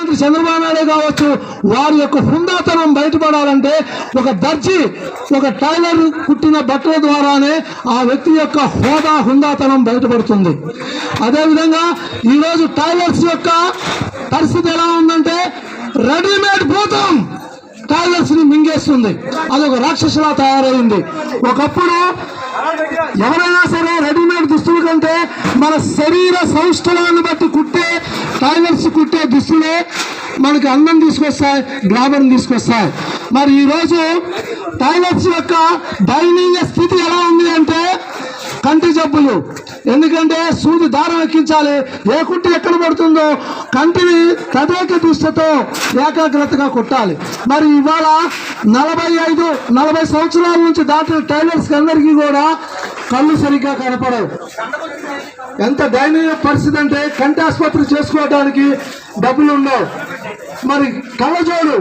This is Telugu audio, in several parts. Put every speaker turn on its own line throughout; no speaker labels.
ముఖ్యమంత్రి చంద్రబాబు నాయుడు కావచ్చు వారి యొక్క హుందాతనం బయటపడాలంటే ఒక దర్జీ ఒక టైలర్ కుట్టిన బట్టల ద్వారానే ఆ వ్యక్తి యొక్క హోదా హుందాతనం బయటపడుతుంది. అదేవిధంగా ఈరోజు టైలర్స్ యొక్క పరిస్థితి ఎలా ఉందంటే రెడీమేడ్ భూతం టైలర్స్ని మింగేస్తుంది. అదొక రాక్షసులా తయారైంది. ఒకప్పుడు ఎవరైనా సరే రెడీమేడ్ దుస్తుల కంటే మన శరీర సౌష్ఠవాన్ని బట్టి కుట్టే టైలర్స్ కుట్టే దుస్తులే మనకి అందం తీసుకొస్తాయి గ్లామర్ తీసుకొస్తాయి. మరి ఈరోజు టైలర్స్ యొక్క దయనీయ స్థితి ఎలా ఉంది అంటే కంటి జబ్బులు. ఎందుకంటే సూది దారం ఎక్కించాలి. ఏ కుట్టి ఎక్కడ పడుతుందో కంటిని తదేక దృష్టితో ఏకాగ్రతగా కొట్టాలి. మరి ఇవాళ నలభై ఐదు నలభై సంవత్సరాల నుంచి దాటిన టైలర్స్ అందరికీ కూడా కళ్ళు సరిగ్గా కనపడవు. ఎంత దయనీయ పరిస్థితి అంటే కంటి ఆసుపత్రి చేసుకోవడానికి డబ్బులు ఉండవు. మరి కళ్ళజోడు.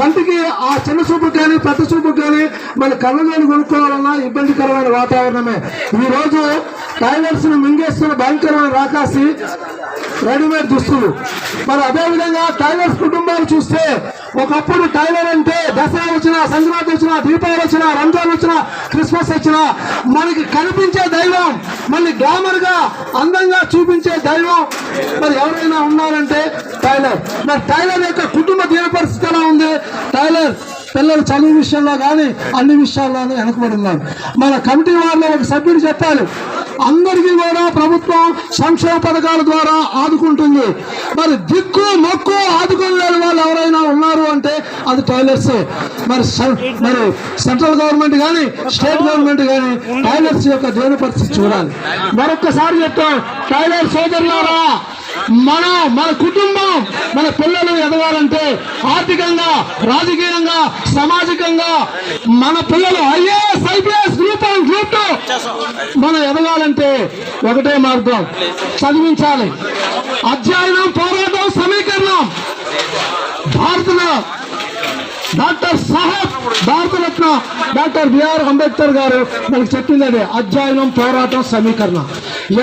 కంటికి ఆ చిన్న చూపు కానీ పెద్ద చూపు కానీ మరి కళ్ళజోడు కొనుక్కోవాలన్నా ఇబ్బందికరమైన వాతావరణమే. ఈ రోజు టైలర్స్ను మింగేస్తున్న భయంకరమైన రాకాసి రెడీమేడ్ దుస్తులు. మరి అదేవిధంగా టైలర్స్ కుటుంబాలు చూస్తే ఒకప్పుడు టైలర్ అంటే దసరా వచ్చిన సంక్రాంతి వచ్చినా దీపావళి వచ్చిన రంజాన్ వచ్చిన క్రిస్మస్ వచ్చిన మనకి కనిపించే దైవం మళ్ళీ గ్లామర్గా అందంగా చూపించే దైవం మరి ఎవరైనా ఉన్నారంటే టైలర్. మరి టైలర్ యొక్క కుటుంబ దీన పరిస్థితి ఎలా ఉంది? టైలర్ పిల్లలు చదువు విషయంలో కానీ అన్ని విషయాల్లోనూ వెనకబడి ఉన్నారు. మన కమిటీ వారిలో ఒక సభ్యుడు చెప్పాలి అందరికీ కూడా ప్రభుత్వం సంక్షేమ పథకాల ద్వారా ఆదుకుంటుంది. మరి దిక్కు మొక్కు ఆదుకోలేని వాళ్ళు ఎవరైనా ఉన్నారు అంటే అది టాయిలెట్స్ మరి మరి సెంట్రల్ గవర్నమెంట్ కానీ స్టేట్ గవర్నమెంట్ కానీ టాయిలెట్స్ యొక్క దేని పరిస్థితి చూడాలి. మరొక్కసారి చెప్తాం టాయిలెట్ సోదరులారా మన మన కుటుంబం మన పిల్లలు ఎదగాలంటే ఆర్థికంగా రాజకీయంగా సామాజికంగా మన పిల్లలు IAS IPS group one group two మనం ఎదగాలంటే ఒకటే మార్గం చదివించాలి. అధ్యయనం పోరాటం సమీకరణం. భారత doctor Saheb Bharat Ratna doctor B R Ambedkar గారు మనకు చెప్పింది అదే అధ్యయనం పోరాటం సమీకరణ.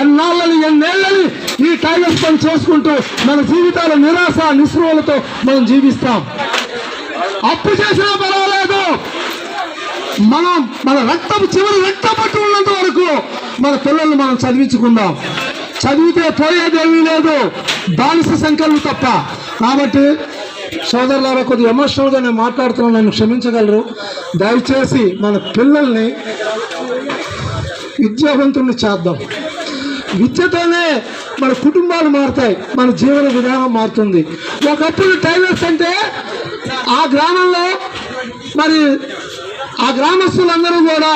ఎన్నాళ్ళని ఎన్నేళ్ళని ఈ టైలర్స్ పని చేసుకుంటూ మన జీవితాల నిరాశ నిస్పృహలతో మనం జీవిస్తాం. అప్పు చేసినా పర్వాలేదు. మనం మన రక్తం చివరి రక్తం పట్టు ఉన్నంత వరకు మన పిల్లల్ని మనం చదివించుకుందాం. చదివితే పోయేదేమీ లేదు. బానిస సంఖ్యలు తప్ప. కాబట్టి సోదరులారా కొద్దిగా ఎమోషనల్గా నేను మాట్లాడుతున్నాను నన్ను క్షమించగలరు. దయచేసి మన పిల్లల్ని విద్యావంతుల్ని చేద్దాం. విద్యతోనే మన కుటుంబాలు మారుతాయి మన జీవన విధానం మారుతుంది. ఒకప్పుడు టైలర్స్ అంటే ఆ గ్రామంలో మరి ఆ గ్రామస్తులందరూ కూడా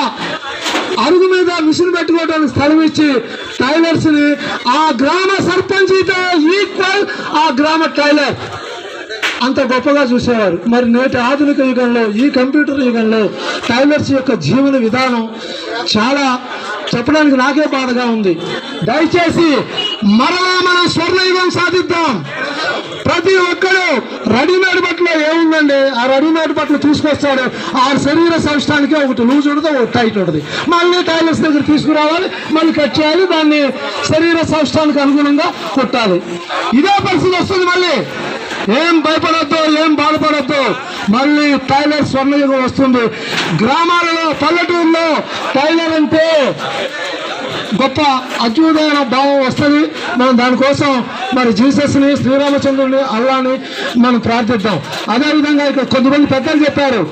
అరుగు మీద మిషన్ పెట్టుకోవడానికి స్థలం ఇచ్చి టైలర్స్ని ఆ గ్రామ సర్పంచ్తో ఈక్వల్ ఆ గ్రామ టైలర్. అంత గొప్పగా చూసేవారు. మరి నేటి ఆధునిక యుగంలో ఈ కంప్యూటర్ యుగంలో టైలర్స్ యొక్క జీవన విధానం చాలా చెప్పడానికి నాకే బాధగా ఉంది. దయచేసి మరలా మనం స్వర్ణయుగం సాధిద్దాం. ప్రతి ఒక్కరు రెడీమేడ్ బట్టలో ఏముందండి? ఆ రెడీమేడ్ బట్టలు తీసుకొస్తాడు. ఆ శరీర సంస్థానికే ఒకటి లూజ్ ఉంటుంది ఒకటి టైట్ ఉంటుంది. మళ్ళీ టైలర్స్ దగ్గర తీసుకురావాలి మళ్ళీ కట్ చేయాలి దాన్ని శరీర సంస్థానికి అనుగుణంగా కుట్టాలి. ఇదే పరిస్థితి వస్తుంది మళ్ళీ. ఏం భయపడద్దు ఏం బాధపడద్దు. మళ్ళీ టైలర్ స్వర్ణయుగం వస్తుంది. గ్రామాలలో పల్లెటూరులో టైలర్ అంటే గొప్ప అద్భుతమైన భావం వస్తుంది. మనం దానికోసం మరి జీసస్ని శ్రీరామచంద్రుని అల్లాని మనం ప్రార్థిద్దాం. అదేవిధంగా ఇక్కడ కొంతమంది పెద్దలు చెప్పారు.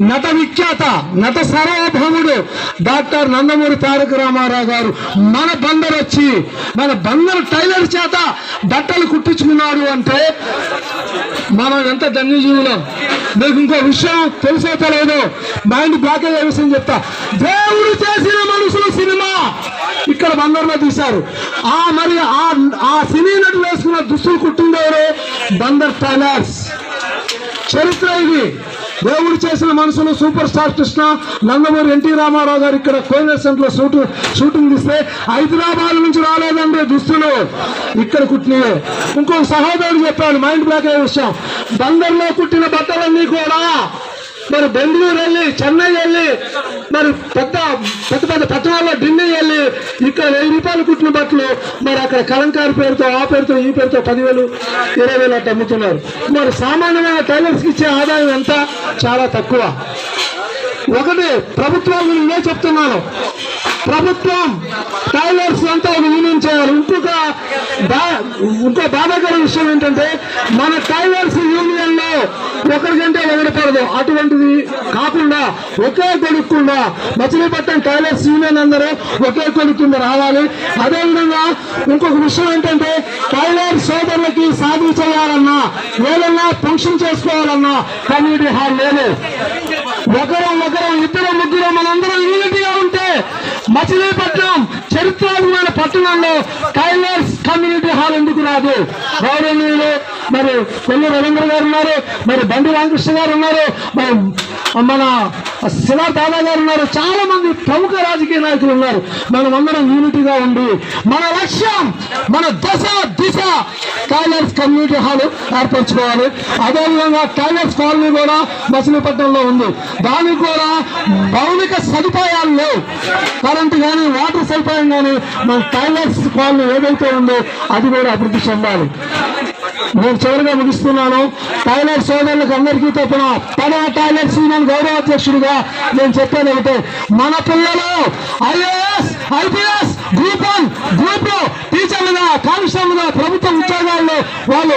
నట విఖ్యాత నట సర్వభౌముడు డాక్టర్ నందమూరి తారక రామారావు గారు మన బందర్ వచ్చి మన బందర్ టైలర్ చేత బట్టలు కుట్టించుకున్నాడు అంటే మనం ఎంత ధన్యజీవులం. మీకు ఇంకో విషయం తెలిసే తెలియదు మైండ్ బ్లాక్ అయ్యే విషయం చెప్తా. దేవుడు చేసిన మనుషులు సినిమా ఇక్కడ బందర్లో తీశారు. ఆ మరి ఆ ఆ సినీ నటులు వేసుకున్న దుస్తులు కుట్టిందెవరు బందర్ టైలర్స్. చరిత్ర ఇది. దేవుడు చేసిన మనుషులు super star Krishna Nandamuri NT Rama Rao గారు ఇక్కడ కోయినర్ సెంటర్లో షూట్ షూటింగ్ తీస్తే హైదరాబాద్ నుంచి రాలేదండి దుస్తులు. ఇక్కడ కుట్టినవే ఇంకో సహోదరుడు చెప్పాడు మైండ్ బ్లాక్ అయ్యే విషయం. బందర్లో కుట్టిన బట్టలన్నీ కూడా మరి బెంగళూరు వెళ్ళి చెన్నై వెళ్ళి మరి పెద్ద పెద్ద పెద్ద పట్టణాల్లో ఢిల్లీ వెళ్ళి ఇక్కడ వెయ్యి రూపాయలు కుట్టిన బట్టలు మరి అక్కడ కలంకారు పేరుతో ఆ పేరుతో ఈ పేరుతో పదివేలు ఇరవై వేలు అట్లా అమ్ముతున్నారు. మరి సామాన్యమైన టైలర్స్కి ఇచ్చే ఆదాయం ఎంత? చాలా తక్కువ. ఒకటి ప్రభుత్వం నేను చెప్తున్నాను. ప్రభుత్వం టైలర్స్ అంతా ఒక యూనియన్ చేయాలి. ఇంకొక బా- ఇంకో బాధాకర విషయం ఏంటంటే మన టైలర్స్ యూనియన్లో ఒకరికంటే ఒకరిపడదు అటువంటిది కాకుండా ఒకే కొడుకుండా మచిలీపట్నం టైలర్స్ యూనియన్ అందరూ ఒకే కొడుకు కింద రావాలి. అదేవిధంగా ఇంకొక విషయం ఏంటంటే టైలర్ సోదరులకి సాధన చేయాలన్నా ఏదన్నా ఫంక్షన్ చేసుకోవాలన్నా కమ్యూనిటీ హాల్ లేదు. ఒకరం ఒకరం ఇద్దరు ముగ్గురు మనందరం యూనిటీగా ఉంటే మచిలీపట్నం చరిత్రాభిమాన పట్టణంలో టైలర్స్ కమ్యూనిటీ హాల్ ఎందుకు రాదు? గౌరవనీయులు మరి కొల్లు రవీంద్ర గారు ఉన్నారు మరి బండి రామకృష్ణ గారు ఉన్నారు మరి మన శివ దాదా గారు ఉన్నారు చాలా మంది ప్రముఖ రాజకీయ నాయకులు ఉన్నారు. మనం అందరం యూనిటీగా ఉండి మన లక్ష్యం మన దశ దిశ టైలర్స్ కమ్యూనిటీ హాల్ ఏర్పరచుకోవాలి. అదేవిధంగా టైలర్స్ కాలనీ కూడా మచిలీపట్నంలో ఉంది. దానికి కూడా మౌలిక సదుపాయాల్లో లేవు. కరెంటు కానీ వాటర్ సదుపాయం కానీ మన టైలర్స్ కాలనీ ఏదైతే ఉందో అది కూడా అభివృద్ధి చెందాలి. నేను చివరిగా ముగిస్తున్నాను. టైలర్ సోదరులకు అందరికీ తప్పున పద టైలర్స్ యూనియన్ గౌరవ అధ్యక్షుడిగా నేను చెప్పాను ఒకటే. మన పిల్లలు ఐఏఎస్ ఐపీఎస్ గ్రూప్ వన్ గ్రూప్లో టీచర్లుగా కానిస్టేబుల్గా ప్రభుత్వ ఉద్యోగాల్లో వాళ్ళు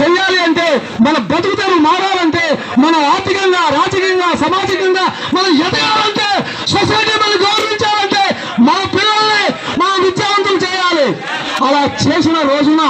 చెయ్యాలి. అంటే మన బతుకుతారు మారాలంటే మనం ఆర్థికంగా రాజకీయంగా సామాజికంగా మనం ఎదగాలంటే సొసైటీ మనం గౌరవించాలంటే మన పిల్లల్ని మనం విద్యావంతులు చేయాలి అలా చేసిన రోజున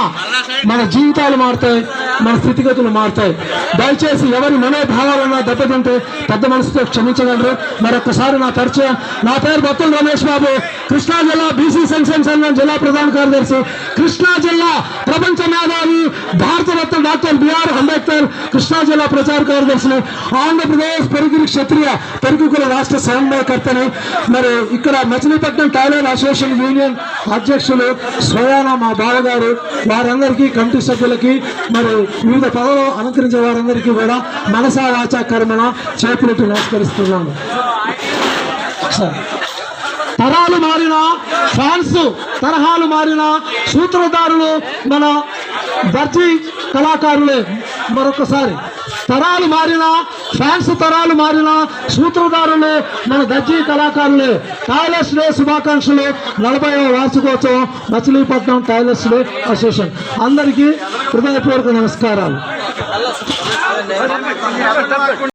మన జీవితాలు మారుతాయి మన స్థితిగతులు మారుతాయి. దయచేసి ఎవరి మనోభావాలన్నా దెబ్బతింటే పెద్ద మనసుతో క్షమించగలరు. మరొకసారి నా పరిచయం నా పేరు భక్తులు రమేష్ బాబు. కృష్ణా జిల్లా బీసీ సంక్షేమ సంఘం జిల్లా ప్రధాన కార్యదర్శి. కృష్ణా జిల్లా ప్రపంచ మేధావి Bharat Ratna doctor B R Ambedkar. Krishna జిల్లా ప్రచార కార్యదర్శిని. ఆంధ్రప్రదేశ్ పెరుగురి క్షత్రియ పెరుగుకుల రాష్ట్ర సమన్వయకర్తని. మరి ఇక్కడ మచిలీపట్నం టైలర్ అసోసియేషన్ యూనియన్ అధ్యక్షులు సోయానా మా బావగారు వారందరికీ కమిటీ సభ్యులకి మరి వివిధ పదవులు అలంకరించే వారందరికీ కూడా మనసా వాచా కర్మణ నమస్కరిస్తున్నాను. సరే. తరాలు మారిన ఫ్యాన్స్ తరహాలు మారిన సూత్రధారులు మన దర్జీ కళాకారులే. మరొకసారి. తరాలు మారిన ఫ్యాన్స్ తరాలు మారిన సూత్రధారులు మన దర్జీ కళాకారులే. టైలర్స్ డే శుభాకాంక్షలు. నలభై వార్షికోత్సవం మచిలీపట్నం టైలర్స్ డే అసోసియేషన్. అందరికీ హృదయపూర్వక నమస్కారాలు.